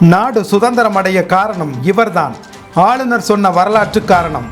நாடு சுதந்திரம் அடைய காரணம் இவர்தான். ஆளுநர் சொன்ன வரலாற்று காரணம்.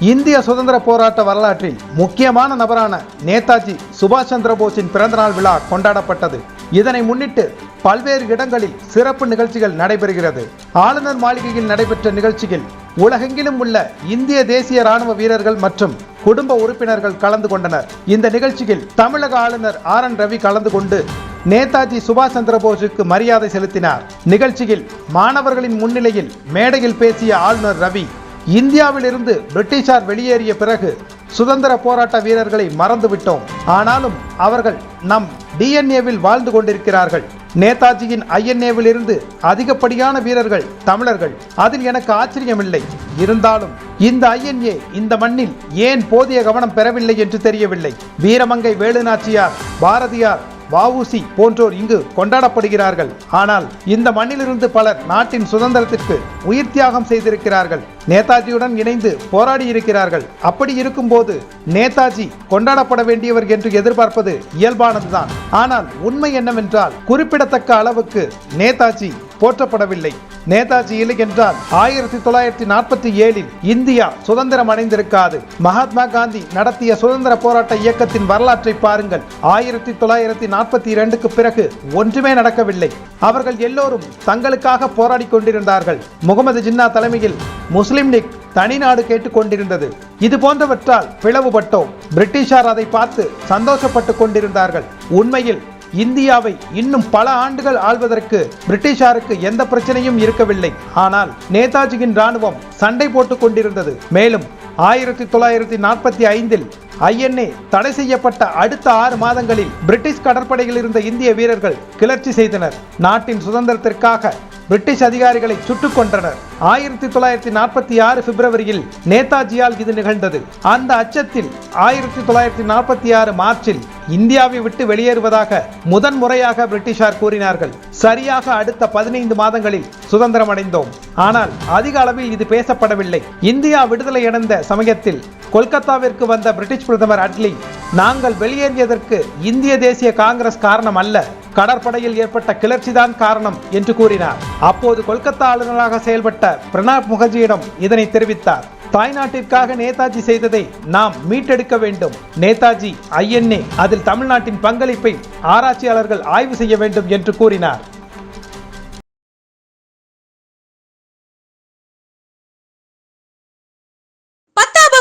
இந்திய சுதந்திர போராட்ட வரலாற்றில் முக்கியமான நபரான நேதாஜி சுபாஷ் சந்திர போஸின் பிறந்தநாள் விழா கொண்டாடப்பட்டது. இதனை முன்னிட்டு பல்வேறு இடங்களில் சிறப்பு நிகழ்ச்சிகள் நடைபெறுகிறது. ஆளுநர் மாளிகையில் நடைபெற்ற நிகழ்ச்சியில் உலகெங்கிலும் உள்ள இந்திய தேசிய ராணுவ வீரர்கள் மற்றும் குடும்ப உறுப்பினர்கள் கலந்து கொண்டனர். இந்த நிகழ்ச்சியில் தமிழக ஆளுநர் ஆர் என் ரவி கலந்து கொண்டு நேதாஜி சுபாஷ் சந்திரபோஸுக்கு மரியாதை செலுத்தினார். நிகழ்ச்சியில் மாணவர்களின் முன்னிலையில் மேடையில் பேசிய ஆளுநர் ரவி இந்தியாவிலிருந்து பிரிட்டிஷார் வெளியேறிய பிறகு சுதந்திர போராட்ட வீரர்களை மறந்துவிட்டோம். ஆனாலும் அவர்கள் நம் டிஎன்ஏவில் வாழ்ந்து கொண்டிருக்கிறார்கள். நேதாஜியின் ஐஎன்ஏவில் இருந்து அதிகப்படியான வீரர்கள் தமிழர்கள். அதில் எனக்கு ஆச்சரியமில்லை. இருந்தாலும் இந்த ஐஎன்ஏ இந்த மண்ணில் ஏன் போதிய கவனம் பெறவில்லை என்று தெரியவில்லை. வீரமங்கை வேலுநாச்சியார் பாரதியார் வஉசி போன்றோர் இங்கு கொண்டாடப்படுகிறார்கள். ஆனால் இந்த மண்ணிலிருந்து பலர் நாட்டின் சுதந்திரத்திற்கு உயிர் தியாகம் செய்திருக்கிறார்கள். நேதாஜியுடன் இணைந்து போராடி இருக்கிறார்கள். அப்படி இருக்கும்போது நேதாஜி கொண்டாடப்பட வேண்டியவர் என்று எதிர்பார்ப்பது இயல்பானதுதான். ஆனால் உண்மை என்னவென்றால் குறிப்பிடத்தக்க அளவுக்கு நேதாஜி போற்றப்படவில்லை. நேதாஜி இல்லை என்றால் ஆயிரத்தி தொள்ளாயிரத்தி நாற்பத்தி ஏழில் இந்தியா சுதந்திரம் அடைந்திருக்காது. மகாத்மா காந்தி நடத்திய சுதந்திர போராட்ட இயக்கத்தின் வரலாற்றை பாருங்கள். ஆயிரத்தி தொள்ளாயிரத்தி நாற்பத்தி இரண்டுக்கு பிறகு ஒன்றுமே நடக்கவில்லை. அவர்கள் எல்லோரும் தங்களுக்காக போராடி கொண்டிருந்தார்கள். முகமது ஜின்னா தலைமையில் முஸ்லிம் லீக் தனிநாடு கேட்டுக்கொண்டிருந்தது இது போன்றவற்றால் பிளவுபட்டோம். பிரிட்டிஷார் அதை பார்த்து சந்தோஷப்பட்டு கொண்டிருந்தார்கள். உண்மையில் இந்தியாவை இன்னும் பல ஆண்டுகள் ஆள்வதற்கு பிரிட்டிஷாருக்கு எந்த பிரச்சனையும் இருக்கவில்லை. ஆனால் நேதாஜியின் ராணுவம் சண்டை போட்டுக் கொண்டிருந்தது. மேலும் ஆயிரத்தி தொள்ளாயிரத்தி நாற்பத்தி ஐந்தில் ஐஎன்ஏ தடை செய்யப்பட்ட அடுத்த ஆறு மாதங்களில் பிரிட்டிஷ் கடற்படையில் இருந்த இந்திய வீரர்கள் கிளர்ச்சி செய்தனர். நாட்டின் சுதந்திரத்திற்காக பிரிட்டிஷ் அதிகாரிகளை சுட்டுக் கொன்றனர். ஆயிரத்தி தொள்ளாயிரத்தி நாற்பத்தி ஆறு பிப்ரவரியில் நேதாஜியால் இது நிகழ்ந்தது. அந்த அச்சத்தில் ஆயிரத்தி தொள்ளாயிரத்தி நாற்பத்தி ஆறு மார்ச்சில் இந்தியாவை விட்டு வெளியேறுவதாக முதன் முறையாக பிரிட்டிஷார் கூறினார்கள். சரியாக அடுத்த பதினைந்து மாதங்களில் சுதந்திரம் அடைந்தோம் ஆனால் அதிக அளவில் இது பேசப்படவில்லை. இந்தியா விடுதலை அடைந்த சமயத்தில் கொல்கத்தாவிற்கு வந்த பிரிட்டிஷ் பிரதமர் அட்லி நாங்கள் வெளியேறியதற்கு இந்திய தேசிய காங்கிரஸ் காரணம் அல்ல. கடற்படையில் ஏற்பட்ட கிளர்ச்சிதான் காரணம் என்று கூறினார். அப்போது கொல்கத்தா ஆளுநராக செயல்பட்ட பிரணாப் முகர்ஜியிடம் இதனை தெரிவித்தார். தாய்நாட்டிற்காக நேதாஜி செய்ததை நாம் மீட்டெடுக்க வேண்டும். நேதாஜி ஐஎன்ஏ அதில் தமிழ்நாட்டின் பங்களிப்பை ஆராய்ச்சியாளர்கள் ஆய்வு செய்ய வேண்டும் என்று கூறினார்.